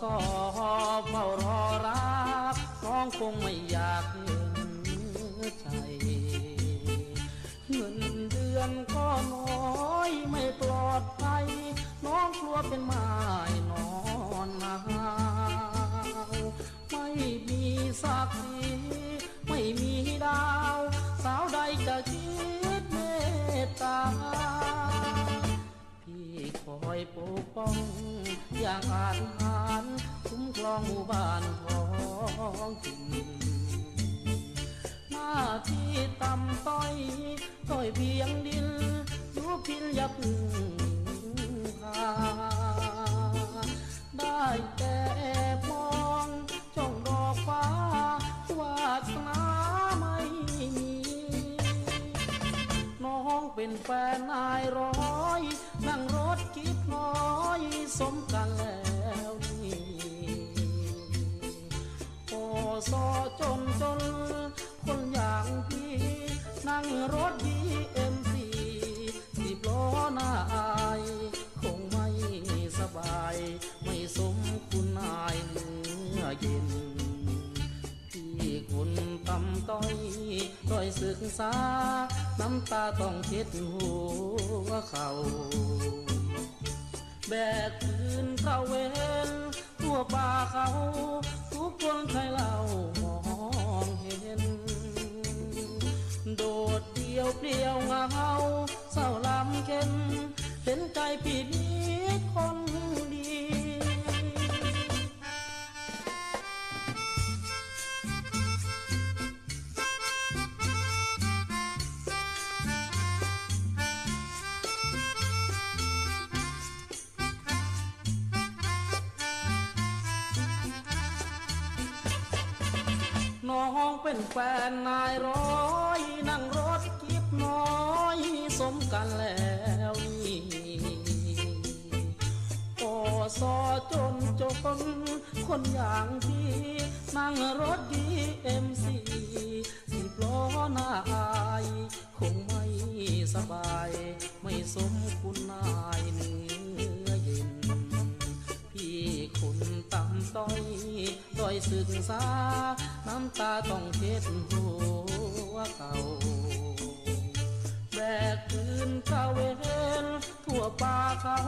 สอเฝ้ารอรักน้องคงไม่อยากเห็นใจเงินเดือนก็น้อยไม่ปลอดภัยน้องกลัวเป็นไม้นอนหนาวไม่มีสักทีไม่มีดาว สาวใดจะคิดเมตตาพี่คอยปกป้องอย่างอาจ ร้องหมู่บ้านท้องถิ่นหน้าที่ต่ำต้อยต้อยเพียงดินยู่พินยับพึ่งพาได้แต่มองจ้องดอกฟ้าวาสนาไม่มีน้องเป็นแฟนนายร้อย นั่งรถกิ๊บน้อยสมก ซอจนจน คนอย่างพี่ นั่งรถดีเอ็มซีสิบล้อหน้าอาย คงไม่สบาย ไม่สมคุณนายเนื้อเย็นที่คุณตำต้อยต้อยศึกษา น้ำตาต้องเช็ดหัวเขาแบกปืนเข้าเวนทั่วป่าเขา ทุกคนใครเล่ามองเห็น โดดเดียวเปลี่ยวเหงาเศร้าลำเค็นเห็นใจผิดคน น้องเป็นแฟนนายร้อยนั่งรถกิบน้อยสมกันแล้วนี่โอซอจนจนคนอย่างพี่นั่งรถดีเอ็มซีสิบล้อหน้าอายคงไม่สบาย ไม่สมคุณนายนื้อ อยศึกษา น้ำตาต้องเช็ดหัวเก่าแบกปืนเข้าเวนทั่วป่าเขา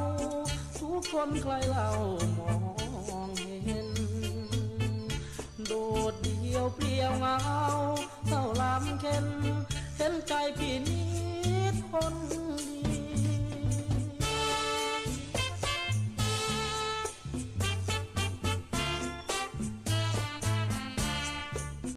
ทุกคนใครเล่ามองเห็น โดดเดียวเปลี่ยวเหงาเศร้าลำเค็น